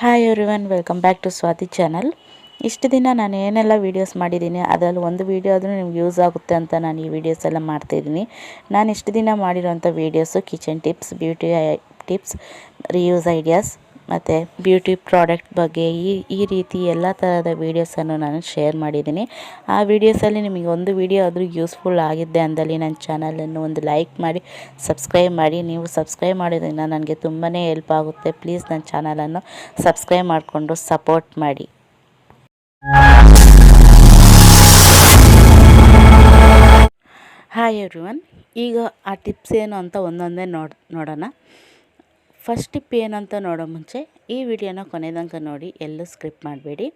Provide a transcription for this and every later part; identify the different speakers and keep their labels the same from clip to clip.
Speaker 1: Hi everyone welcome back to Swathi channel ಇಷ್ಟು ದಿನ ನಾನು ಏನೆಲ್ಲ ವೀಡಿಯೋಸ್ ಮಾಡಿದ್ದೀನಿ, ಅದರಲ್ಲಿ ಒಂದು ವೀಡಿಯೋ ಆದರೂ ನಿಮ್ಗೆ ಯೂಸ್ ಆಗುತ್ತೆ ಅಂತ ನಾನು ಈ ವೀಡಿಯೋಸ್ ಎಲ್ಲ ಮಾಡ್ತಾಯಿದ್ದೀನಿ ನಾನು ಇಷ್ಟು ದಿನ ಮಾಡಿರೋಂಥ videos kitchen tips beauty tips reuse ideas ಮತ್ತು ಬ್ಯೂಟಿ ಪ್ರಾಡಕ್ಟ್ ಬಗ್ಗೆ ಈ ಈ ರೀತಿ ಎಲ್ಲ ಥರದ ವೀಡಿಯೋಸನ್ನು ನಾನು ಶೇರ್ ಮಾಡಿದ್ದೀನಿ. ಆ ವೀಡಿಯೋಸಲ್ಲಿ ನಿಮಗೆ ಒಂದು ವೀಡಿಯೋ ಆದರೂ ಯೂಸ್ಫುಲ್ ಆಗಿದ್ದೆ ಅಂದಲ್ಲಿ ನನ್ನ ಚಾನಲನ್ನು ಒಂದು ಲೈಕ್ ಮಾಡಿ ಸಬ್ಸ್ಕ್ರೈಬ್ ಮಾಡಿ. ನೀವು ಸಬ್ಸ್ಕ್ರೈಬ್ ಮಾಡೋದ್ರಿಂದ ನನಗೆ ತುಂಬಾ ಹೆಲ್ಪ್ ಆಗುತ್ತೆ. ಪ್ಲೀಸ್ ನನ್ನ ಚಾನಲನ್ನು ಸಬ್ಸ್ಕ್ರೈಬ್ ಮಾಡಿಕೊಂಡು ಸಪೋರ್ಟ್ ಮಾಡಿ. ಹಾಯ್ ಎವ್ರಿವನ್ ಈಗ ಆ ಟಿಪ್ಸ್ ಏನು ಅಂತ ಒಂದೊಂದೇ ನೋಡ್, ನೋಡೋಣ. ಫಸ್ಟ್ ಟಿಪ್ ಏನಂತ ನೋಡೋ ಮುಂಚೆ, ಈ ವಿಡಿಯೋನ ಕೊನೆದಂಕ ನೋಡಿ, ಎಲ್ಲೂ ಸ್ಕ್ರಿಪ್ ಮಾಡಬೇಡಿ.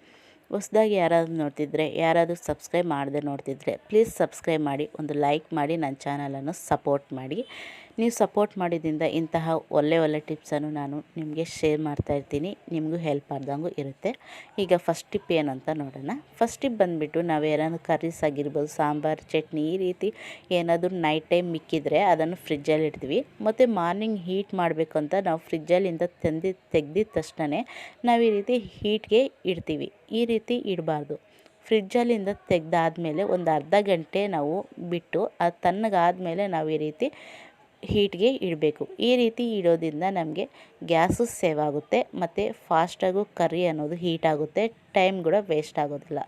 Speaker 1: ಹೊಸ್ದಾಗಿ ಯಾರಾದರೂ ನೋಡ್ತಿದ್ರೆ, ಯಾರಾದರೂ ಸಬ್ಸ್ಕ್ರೈಬ್ ಮಾಡದೆ ನೋಡ್ತಿದ್ರೆ, ಪ್ಲೀಸ್ ಸಬ್ಸ್ಕ್ರೈಬ್ ಮಾಡಿ, ಒಂದು ಲೈಕ್ ಮಾಡಿ, ನನ್ನ ಚಾನಲನ್ನು ಸಪೋರ್ಟ್ ಮಾಡಿ. ನೀವು ಸಪೋರ್ಟ್ ಮಾಡಿದ್ದರಿಂದ ಇಂತಹ ಒಳ್ಳೆ ಒಳ್ಳೆ ಟಿಪ್ಸನ್ನು ನಾನು ನಿಮಗೆ ಶೇರ್ ಮಾಡ್ತಾ ಇರ್ತೀನಿ. ನಿಮಗೂ ಹೆಲ್ಪ್ ಆದಂಗೂ ಇರುತ್ತೆ. ಈಗ ಫಸ್ಟ್ ಟಿಪ್ ಏನಂತ ನೋಡೋಣ. ಫಸ್ಟ್ ಟಿಪ್ ಬಂದುಬಿಟ್ಟು ನಾವು ಏನಾದ್ರು ಕರ್ರೀಸ್ ಆಗಿರ್ಬೋದು, ಸಾಂಬಾರು, ಚಟ್ನಿ ಈ ರೀತಿ ಏನಾದರೂ ನೈಟ್ ಟೈಮ್ ಮಿಕ್ಕಿದ್ರೆ ಅದನ್ನು ಫ್ರಿಜ್ಜಲ್ಲಿ ಇಡ್ತೀವಿ. ಮತ್ತು ಮಾರ್ನಿಂಗ್ ಹೀಟ್ ಮಾಡಬೇಕು ಅಂತ ನಾವು ಫ್ರಿಜ್ಜಲ್ಲಿಂದ ತಂದು ತೆಗ್ದಿದ ತಕ್ಷಣ ನಾವು ಈ ರೀತಿ ಹೀಟ್ಗೆ ಇಡ್ತೀವಿ. ಈ ರೀತಿ ಇಡಬಾರ್ದು. ಫ್ರಿಜ್ಜಲ್ಲಿಂದ ತೆಗೆದಾದ್ಮೇಲೆ ಒಂದು ಅರ್ಧ ಗಂಟೆ ನಾವು ಬಿಟ್ಟು, ಅದು ತಣ್ಣಗಾದ್ಮೇಲೆ ನಾವು ಈ ರೀತಿ ಹೀಟ್ಗೆ ಇಡಬೇಕು. ಈ ರೀತಿ ಇಡೋದ್ರಿಂದ ನಮಗೆ ಗ್ಯಾಸು ಸೇವ್ ಆಗುತ್ತೆ, ಮತ್ತು ಫಾಸ್ಟಾಗೂ ಕರಿ ಅನ್ನೋದು ಹೀಟ್ ಆಗುತ್ತೆ, ಟೈಮ್ ಕೂಡ ವೇಸ್ಟ್ ಆಗೋದಿಲ್ಲ.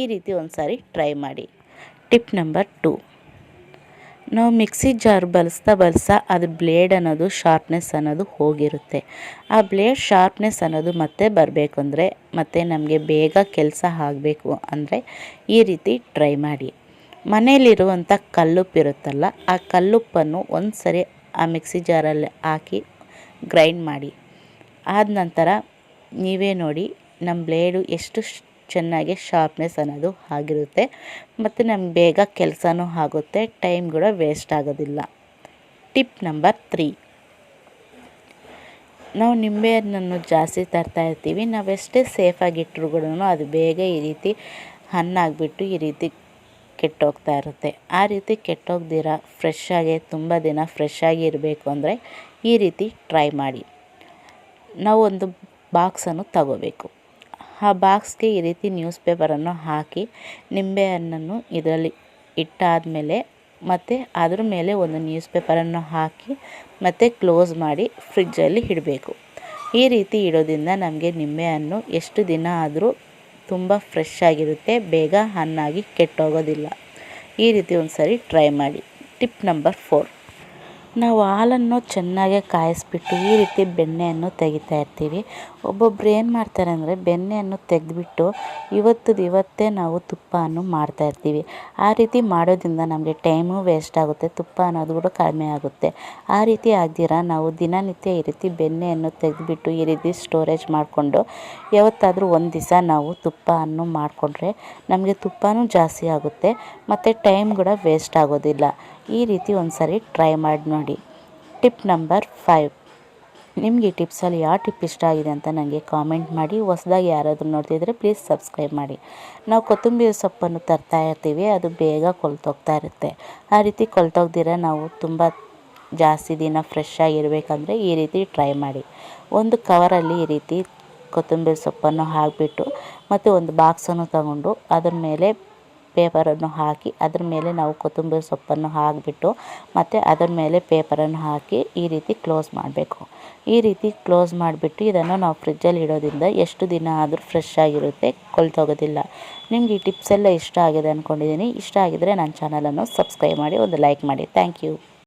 Speaker 1: ಈ ರೀತಿ ಒಂದು ಸಾರಿ ಟ್ರೈ ಮಾಡಿ. Tip number two. ನಾವು ಮಿಕ್ಸಿ ಜಾರ್ ಬಳಸ್ತಾ ಬಳಸ್ತಾ ಅದು ಬ್ಲೇಡ್ ಅನ್ನೋದು ಶಾರ್ಪ್ನೆಸ್ ಅನ್ನೋದು ಹೋಗಿರುತ್ತೆ. ಆ ಬ್ಲೇಡ್ ಶಾರ್ಪ್ನೆಸ್ ಅನ್ನೋದು ಮತ್ತೆ ಬರಬೇಕು ಅಂದರೆ ಮತ್ತು ನಮಗೆ ಬೇಗ ಕೆಲಸ ಆಗಬೇಕು ಅಂದರೆ ಈ ರೀತಿ ಟ್ರೈ ಮಾಡಿ. ಮನೆಯಲ್ಲಿರುವಂಥ ಕಲ್ಲುಪ್ಪು ಇರುತ್ತಲ್ಲ ಆ ಕಲ್ಲುಪ್ಪನ್ನು ಒಂದು ಸರಿ ಆ ಮಿಕ್ಸಿ ಜಾರಲ್ಲಿ ಹಾಕಿ ಗ್ರೈಂಡ್ ಮಾಡಿ. ಆದ ನಂತರ ನೀವೇ ನೋಡಿ ನಮ್ಮ ಬ್ಲೇಡು ಎಷ್ಟು ಚೆನ್ನಾಗಿ ಶಾರ್ಪ್ನೆಸ್ ಅನ್ನೋದು ಆಗಿರುತ್ತೆ ಮತ್ತು ನಮ್ಗೆ ಬೇಗ ಕೆಲಸನೂ ಆಗುತ್ತೆ, ಟೈಮ್ ಕೂಡ ವೇಸ್ಟ್ ಆಗೋದಿಲ್ಲ. Tip number three. ನಾವು ನಿಂಬೆ ಹಣ್ಣನ್ನು ಜಾಸ್ತಿ ತರ್ತಾ ಇರ್ತೀವಿ, ನಾವೆಷ್ಟೇ ಸೇಫಾಗಿಟ್ಟರು ಕೂಡ ಅದು ಬೇಗ ಈ ರೀತಿ ಹಣ್ಣಾಗಿಬಿಟ್ಟು ಈ ರೀತಿ ಕೆಟ್ಟೋಗ್ತಾ ಇರುತ್ತೆ. ಆ ರೀತಿ ಕೆಟ್ಟೋಗ್ದಿರ ಫ್ರೆಶ್ ಆಗಿ, ತುಂಬ ದಿನ ಫ್ರೆಶ್ ಆಗಿ ಇರಬೇಕು ಅಂದರೆ ಈ ರೀತಿ ಟ್ರೈ ಮಾಡಿ. ನಾವು ಒಂದು ಬಾಕ್ಸನ್ನು ತಗೋಬೇಕು. ಆ ಬಾಕ್ಸ್ಗೆ ಈ ರೀತಿ ನ್ಯೂಸ್ ಪೇಪರನ್ನು ಹಾಕಿ ನಿಂಬೆಹಣ್ಣನ್ನು ಇದರಲ್ಲಿ ಇಟ್ಟಾದಮೇಲೆ ಮತ್ತು ಅದ್ರ ಮೇಲೆ ಒಂದು ನ್ಯೂಸ್ ಪೇಪರನ್ನು ಹಾಕಿ, ಮತ್ತು ಕ್ಲೋಸ್ ಮಾಡಿ ಫ್ರಿಜ್ಜಲ್ಲಿ ಇಡಬೇಕು. ಈ ರೀತಿ ಇಡೋದ್ರಿಂದ ನಮಗೆ ನಿಂಬೆಹಣ್ಣು ಎಷ್ಟು ದಿನ ಆದರೂ ತುಂಬ ಫ್ರೆಶ್ ಆಗಿರುತ್ತೆ. ಬೇಗ ಹಣ್ಣಾಗಿ ಕೆಟ್ಟೋಗೋದಿಲ್ಲ. ಈ ರೀತಿ ಒಂದು ಸರಿ ಟ್ರೈ ಮಾಡಿ. ಟಿಪ್ ನಂಬರ್ ಫೋರ್ ನಾವು ಹಾಲನ್ನು ಚೆನ್ನಾಗೆ ಕಾಯಿಸ್ಬಿಟ್ಟು ಈ ರೀತಿ ಬೆಣ್ಣೆಯನ್ನು ತೆಗಿತಾ ಇರ್ತೀವಿ. ಒಬ್ಬೊಬ್ರು ಏನು ಮಾಡ್ತಾರೆ ಅಂದರೆ ಬೆಣ್ಣೆಯನ್ನು ತೆಗೆದ್ಬಿಟ್ಟು ಇವತ್ತದು ಇವತ್ತೇ ನಾವು ತುಪ್ಪವನ್ನು ಮಾಡ್ತಾ ಇರ್ತೀವಿ. ಆ ರೀತಿ ಮಾಡೋದ್ರಿಂದ ನಮಗೆ ಟೈಮು ವೇಸ್ಟ್ ಆಗುತ್ತೆ, ತುಪ್ಪ ಅನ್ನೋದು ಕೂಡ ಕಡಿಮೆ ಆಗುತ್ತೆ. ಆ ರೀತಿ ಆಗದಿರ ನಾವು ದಿನನಿತ್ಯ ಈ ರೀತಿ ಬೆಣ್ಣೆಯನ್ನು ತೆಗೆದ್ಬಿಟ್ಟು ಈ ರೀತಿ ಸ್ಟೋರೇಜ್ ಮಾಡಿಕೊಂಡು ಯಾವತ್ತಾದರೂ ಒಂದು ದಿವಸ ನಾವು ತುಪ್ಪವನ್ನು ಮಾಡಿಕೊಂಡ್ರೆ ನಮಗೆ ತುಪ್ಪನೂ ಜಾಸ್ತಿ ಆಗುತ್ತೆ, ಮತ್ತು ಟೈಮ್ ಕೂಡ ವೇಸ್ಟ್ ಆಗೋದಿಲ್ಲ. ಈ ರೀತಿ ಒಂದು ಸರಿ ಟ್ರೈ ಮಾಡಿ ನೋಡಿ. ಟಿಪ್ ನಂಬರ್ ಫೈವ್ ನಿಮಗೆ ಈ ಟಿಪ್ಸಲ್ಲಿ ಯಾವ ಟಿಪ್ ಇಷ್ಟ ಆಗಿದೆ ಅಂತ ನನಗೆ ಕಾಮೆಂಟ್ ಮಾಡಿ. ಹೊಸದಾಗಿ ಯಾರಾದರೂ ನೋಡ್ತಿದ್ರೆ ಪ್ಲೀಸ್ ಸಬ್ಸ್ಕ್ರೈಬ್ ಮಾಡಿ. ನಾವು ಕೊತ್ತಂಬರಿ ಸೊಪ್ಪನ್ನು ತರ್ತಾ ಇರ್ತೀವಿ, ಅದು ಬೇಗ ಕೊಲ್ತೋಗ್ತಾ ಇರುತ್ತೆ. ಆ ರೀತಿ ಕೊಲ್ತೋಗ್ದಿರ ನಾವು ತುಂಬ ಜಾಸ್ತಿ ದಿನ ಫ್ರೆಶ್ ಆಗಿರಬೇಕಂದ್ರೆ ಈ ರೀತಿ ಟ್ರೈ ಮಾಡಿ. ಒಂದು ಕವರಲ್ಲಿ ಈ ರೀತಿ ಕೊತ್ತಂಬರಿ ಸೊಪ್ಪನ್ನು ಹಾಕಿಬಿಟ್ಟು ಮತ್ತು ಒಂದು ಬಾಕ್ಸನ್ನು ತಗೊಂಡು ಅದ್ರ ಮೇಲೆ ಪೇಪರನ್ನು ಹಾಕಿ ಅದ್ರ ಮೇಲೆ ನಾವು ಕೊತ್ತಂಬರಿ ಸೊಪ್ಪನ್ನು ಹಾಕಿಬಿಟ್ಟು ಮತ್ತು ಅದರ ಮೇಲೆ ಪೇಪರನ್ನು ಹಾಕಿ ಈ ರೀತಿ ಕ್ಲೋಸ್ ಮಾಡಬೇಕು. ಈ ರೀತಿ ಕ್ಲೋಸ್ ಮಾಡಿಬಿಟ್ಟು ಇದನ್ನು ನಾವು ಫ್ರಿಜ್ಜಲ್ಲಿ ಇಡೋದ್ರಿಂದ ಎಷ್ಟು ದಿನ ಆದರೂ ಫ್ರೆಶ್ ಆಗಿರುತ್ತೆ, ಕೊಲ್ತೋಗೋದಿಲ್ಲ. ನಿಮ್ಗೆ ಈ ಟಿಪ್ಸ್ ಎಲ್ಲ ಇಷ್ಟ ಆಗಿದೆ ಅಂದ್ಕೊಂಡಿದ್ದೀನಿ ಇಷ್ಟ ಆಗಿದ್ದರೆ ನನ್ನ ಚಾನಲನ್ನು ಸಬ್ಸ್ಕ್ರೈಬ್ ಮಾಡಿ ಒಂದು ಲೈಕ್ ಮಾಡಿ. Thank you.